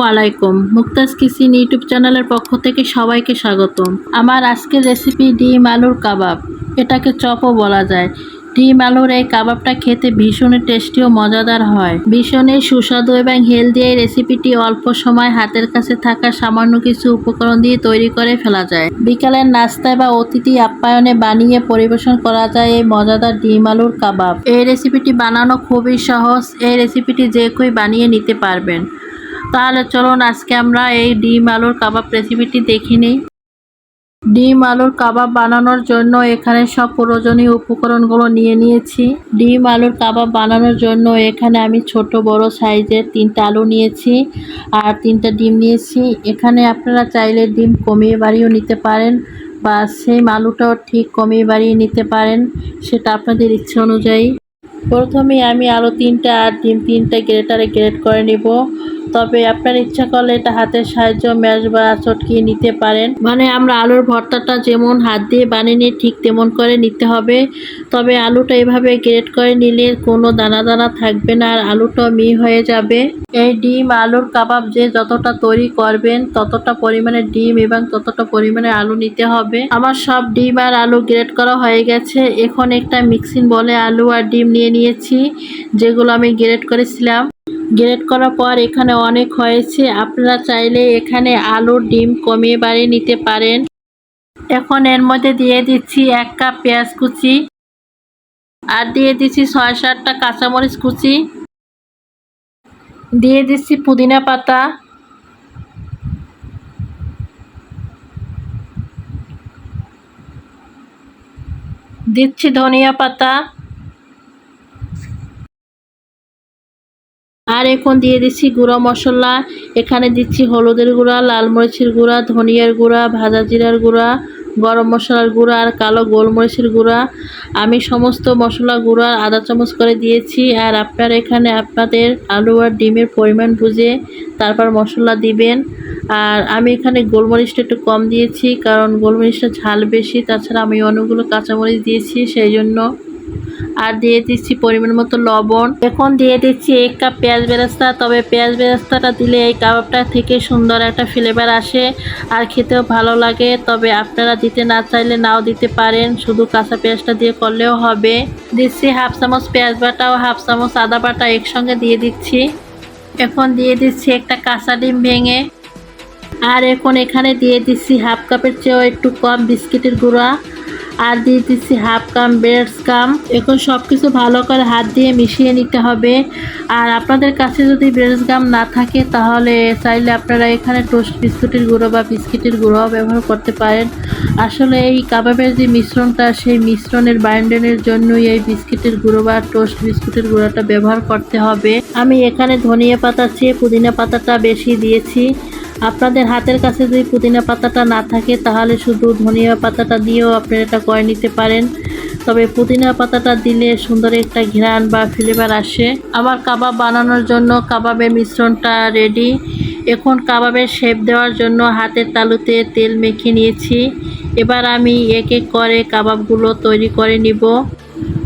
আলাইকুম। Mukta's kitchen YouTube চ্যানেলের পক্ষ থেকে সবাইকে স্বাগতম। আমার আজকের রেসিপি ডিম আলুর কাবাব। এটাকে চপও বলা যায়। ডিম আলুর এই কাবাবটা খেতে ভীষণই টেস্টি ও মজাদার হয়। ভীষণই সুস্বাদু এবং হেলদি এই রেসিপিটি অল্প সময় হাতের কাছে থাকা সামান্য কিছু উপকরণ দিয়ে তৈরি করে ফেলা যায়। বিকালের নাস্তায় বা অতিথি আপ্যায়নে বানিয়ে পরিবেশন করা যায় এই মজাদার ডিম আলুর কাবাব। এই রেসিপিটি বানানো খুবই সহজ। এই রেসিপিটি যে কেউ বানিয়ে নিতে পারবেন। তাহলে চলুন আজকে আমরা এই ডিম আলুর কাবাব রেসিপিটি দেখে নিই। ডিম আলুর কাবাব বানানোর জন্য এখানে সব প্রয়োজনীয় উপকরণগুলো নিয়ে নিয়েছি। ডিম আলুর কাবাব বানানোর জন্য এখানে আমি ছোট, বড় সাইজের তিনটা আলু নিয়েছি আর তিনটা ডিম নিয়েছি। এখানে আপনারা চাইলে ডিম কমিয়ে বাড়িয়েও নিতে পারেন বা সেই আলুটাও ঠিক কমিয়ে বাড়িয়ে নিতে পারেন, সেটা আপনাদের ইচ্ছে অনুযায়ী। প্রথমে আমি আলু তিনটা আর ডিম তিনটা গ্রেটারে গ্রেট করে নেব। তবে আপনার ইচ্ছা করলে এটা হাতের সাহায্য ম্যাশ বা চটকিয়ে নিতে পারেন। মানে আমরা আলুর ভর্তাটা যেমন হাত দিয়ে বানিয়ে নিই, ঠিক তেমন করে নিতে হবে। তবে আলুটা এভাবে গ্রেট করে নিলে কোনো দানা দানা থাকবে না আর আলুটা মি হয়ে যাবে। এই ডিম, আলুর কাবাব যে যতটা তৈরি করবেন, ততটা পরিমাণে ডিম এবং ততটা পরিমাণে আলু নিতে হবে। আমার সব ডিম আর আলু গ্রেট করা হয়ে গেছে। এখন একটা মিক্সিং বলে আলু আর ডিম নিয়ে নিয়েছি, যেগুলো আমি গ্রেট করেছিলাম। গ্রেট করার পর এখানে অনেক হয়েছে। আপনারা চাইলে এখানে আলুর ডিম কমিয়ে বাড়িয়ে নিতে পারেন। এখন এর মধ্যে দিয়ে দিচ্ছি এক কাপ পেঁয়াজ কুচি আর দিয়ে দিচ্ছি ছয় সাতটা কাঁচামরিচ কুচি। দিয়ে দিচ্ছি পুদিনা পাতা। দিচ্ছি ধনিয়া পাতা। আর এখন দিয়ে দিচ্ছি গুঁড়া মশলা। এখানে দিচ্ছি হলুদের গুঁড়া, লাল মরিচের গুঁড়া, ধনিয়ার গুঁড়া, ভাজা জিরার গুঁড়া, গরম মশলার গুঁড়া আর কালো গোলমরিচের গুঁড়া। আমি সমস্ত মশলা গুঁড়া আধা চামচ করে দিয়েছি আর আপনার এখানে আপনাদের আলু আর ডিমের পরিমাণ বুঝে তারপর মশলা দিবেন। আর আমি এখানে গোলমরিচটা একটু কম দিয়েছি কারণ গোলমরিচটা ঝাল বেশি, তাছাড়া আমি অনেকগুলো কাঁচামরিচ দিয়েছি, সেই জন্য আর দিয়ে দিচ্ছি পরিমাণ মতো লবণ। এখন দিয়ে দিচ্ছি এক কাপ পেঁয়াজ বেরেস্তা, তবে পেঁয়াজ বেরেস্তাটা দিলে এই কাবাবটা থেকে সুন্দর একটা ফ্লেভার আসে আর খেতেও ভালো লাগে। তবে আপনারা দিতে না চাইলে নাও দিতে পারেন, শুধু কাঁচা পেঁয়াজটা দিয়ে করলেও হবে। দিচ্ছি হাফ চামচ পেঁয়াজ বাটা ও হাফ চামচ আদা বাটা একসঙ্গে দিয়ে দিচ্ছি। এখন দিয়ে দিচ্ছি একটা কাঁচা ডিম ভেঙে। আর এখন এখানে দিয়ে দিচ্ছি হাফ কাপের চেয়েও একটু কম বিস্কিটের গুঁড়া। আর দিয়ে দিচ্ছি হাফ কাম ব্রেডস কাম এখন সব কিছু ভালো করে হাত দিয়ে মিশিয়ে নিতে হবে। আর আপনাদের কাছে যদি ব্রেডস গাম না থাকে, তাহলে চাইলে আপনারা এখানে টোস্ট বিস্কুটের গুঁড়ো বা বিস্কিটের গুঁড়ো ব্যবহার করতে পারেন। আসলে এই কাবাবের যে মিশ্রণটা, সেই মিশ্রণের বাইন্ডনের জন্যই এই বিস্কিটের গুঁড়ো বা টোস্ট বিস্কুটের গুঁড়োটা ব্যবহার করতে হবে। আমি এখানে ধনিয়া পাতা চেয়ে পুদিনা পাতাটা বেশি দিয়েছি। আপনাদের হাতের কাছে যদি পুদিনা পাতাটা না থাকে, তাহলে শুধু ধনিয়া পাতাটা দিয়েও আপনারা এটা করে নিতে পারেন। তবে পুদিনা পাতাটা দিলে সুন্দর একটা ঘ্রাণ বা ফ্লেভার আসে। আমার কাবাব বানানোর জন্য কাবাবের মিশ্রণটা রেডি এখন কাবাবের শেপ দেওয়ার জন্য হাতের তালুতে তেল মেখে নিয়েছি। এবার আমি এক এক করে কাবাবগুলো তৈরি করে নিব।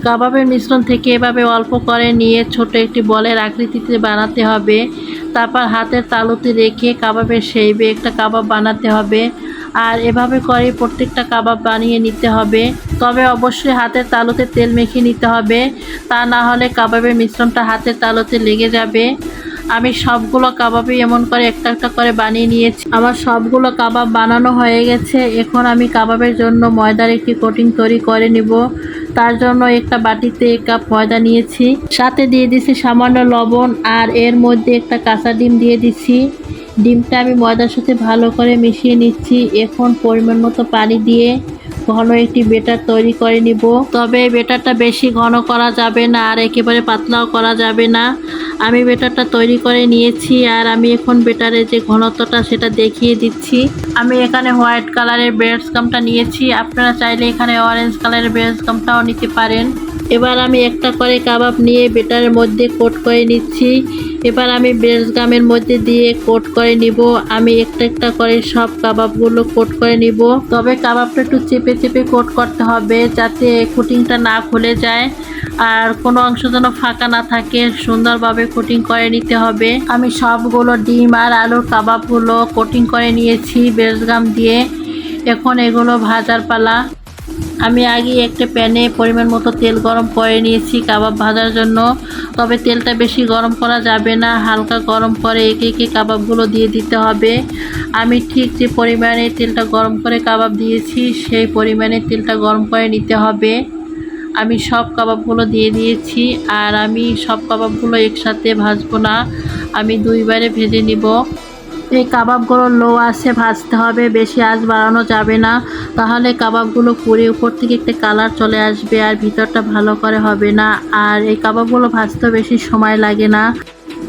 কাবাবের মিশ্রণ থেকে এভাবে অল্প করে নিয়ে ছোট একটি বলের আকৃতিতে বানাতে হবে। তারপর হাতের তালুতে রেখে কাবাবের সেইবে একটা কাবাব বানাতে হবে। আর এভাবে করে প্রত্যেকটা কাবাব বানিয়ে নিতে হবে। তবে অবশ্যই হাতের তালুতে তেল মেখে নিতে হবে। তা না হলে কাবাবের মিশ্রণটা হাতের তালুতে লেগে যাবে। আমি সবগুলো কাবাবই এমন করে একটা একটা করে বানিয়ে নিয়েছি। আমার সবগুলো কাবাব বানানো হয়ে গেছে। এখন আমি কাবাবের জন্য ময়দার একটি কোটিং তৈরি করে নিব। তার জন্য একটা বাটিতে এক কাপ ময়দা নিয়েছি। সাথে দিয়ে দিছি সামান্য লবণ আর এর মধ্যে একটা কাঁচা ডিম দিয়ে দিচ্ছি ডিমটা আমি ময়দার সাথে ভালো করে মিশিয়ে নিচ্ছি। এখন পরিমাণ মতো পানি দিয়ে ঘন একটি বেটার তৈরি করে নিব। তবে বেটারটা বেশি ঘন করা যাবে না আর একেবারে পাতলাও করা যাবে না। আমি বেটারটা তৈরি করে নিয়েছি আর আমি এখন বেটারের যে ঘনত্বটা সেটা দেখিয়ে দিচ্ছি। আমি এখানে হোয়াইট কালারের ব্রেডস কামটা নিয়েছি। আপনারা চাইলে এখানে অরেঞ্জ কালারের ব্রেডস কামটাও নিতে পারেন। এবার আমি একটা করে কাবাব নিয়ে বেটারের মধ্যে কোট করে নিচ্ছি। এবার আমি ব্রেডস গামের মধ্যে দিয়ে কোট করে নিব। আমি একটা একটা করে সব কাবাবগুলো কোট করে নিব। তবে কাবাবটা একটু চেপে চেপে কোট করতে হবে যাতে কুটিংটা না খুলে যায়। আর কোনো অংশ যেন ফাঁকা না থাকে, সুন্দরভাবে কোটিং করে নিতে হবে। আমি সবগুলো ডিম আর আলুর কাবাবগুলো কোটিং করে নিয়েছি বেসগাম দিয়ে। এখন এগুলো ভাজার পালা। আমি আগে একটা প্যানে পরিমাণ মতো তেল গরম করে নিয়েছি কাবাব ভাজার জন্য। তবে তেলটা বেশি গরম করা যাবে না, হালকা গরম করে একে একে কাবাবগুলো দিয়ে দিতে হবে। আমি ঠিক যে পরিমাণে তেলটা গরম করে কাবাব দিয়েছি, সেই পরিমাণে তেলটা গরম করে নিতে হবে। আমি সব কাবাবগুলো দিয়ে দিয়েছি আর আমি সব কাবাবগুলো একসাথে ভাজবো না। আমি দুইবারে ভেজে নিব। এই কাবাবগুলো লো আছে ভাজতে হবে, বেশি আঁচ বাড়ানো যাবে না। তাহলে কাবাবগুলো পুড়ে উপর থেকে একটা কালার চলে আসবে আর ভিতরটা ভালো করে হবে না। আর এই কাবাবগুলো ভাজতে বেশি সময় লাগে না।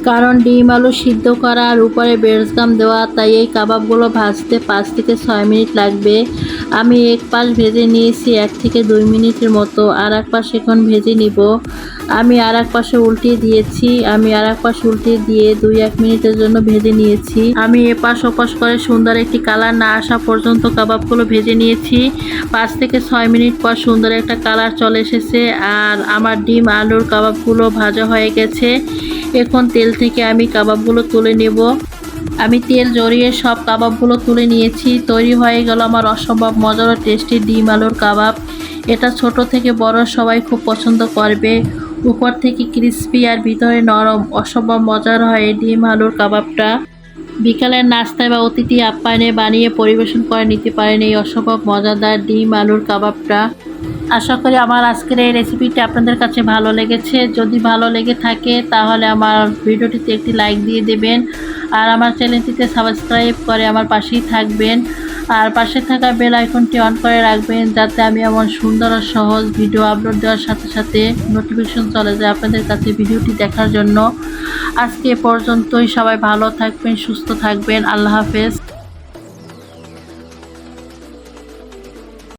কারণ ডিম আলু সিদ্ধ করা আর উপরে বেরসগাম দেওয়া, তাই এই কাবাবগুলো ভাজতে পাঁচ থেকে ছয় মিনিট লাগবে। আমি এক পাশ ভেজে নিয়েছি, এক থেকে দুই মিনিটের মতো, আর এক পাশ এখন ভেজে নিব। আমি আর এক পাশে উল্টিয়ে দিয়েছি, আমি আর এক পাশে উল্টিয়ে দিয়ে দুই এক মিনিটের জন্য ভেজে নিয়েছি। আমি এপাশ ওপাশ করে সুন্দর একটি কালার না আসা পর্যন্ত কাবাবগুলো ভেজে নিয়েছি। পাঁচ থেকে ছয় মিনিট পর সুন্দর একটা কালার চলে এসেছে আর আমার ডিম আলুর কাবাবগুলো ভাজা হয়ে গেছে। এখন তেল থেকে আমি কাবাবগুলো তুলে নেব। আমি তেল জড়িয়ে সব কাবাবগুলো তুলে নিয়েছি। তৈরি হয়ে গেল আমার অসম্ভব মজার টেস্টি ডিম আলুর কাবাব। এটা ছোট থেকে বড় সবাই খুব পছন্দ করবে। উপর থেকে ক্রিস্পি আর ভিতরে নরম, অসম্ভব মজার হয় ডিম আলুর কাবাবটা। বিকালের নাস্তায় বা অতিথি আপ্যায়নে বানিয়ে পরিবেশন করে নিতে পারেন এই অসম্ভব মজাদার ডিম আলুর কাবাবটা। আশা করি আমার আজকের এই রেসিপিটি আপনাদের কাছে ভালো লেগেছে। যদি ভালো লেগে থাকে, তাহলে আমার ভিডিওটিতে একটি লাইক দিয়ে দেবেন। আর আমার চ্যানেলটিতে সাবস্ক্রাইব করে আমার পাশেই থাকবেন। আর পাশে থাকা বেল আইকনটি অন করে রাখবেন যাতে আমি এমন সুন্দর আর সহজ ভিডিও আপলোড দেওয়ার সাথে সাথে নোটিফিকেশন চলে যায় আপনাদের কাছে ভিডিওটি দেখার জন্য। আজকে এ পর্যন্তই সবাই ভালো থাকবেন, সুস্থ থাকবেন। আল্লাহ হাফেজ।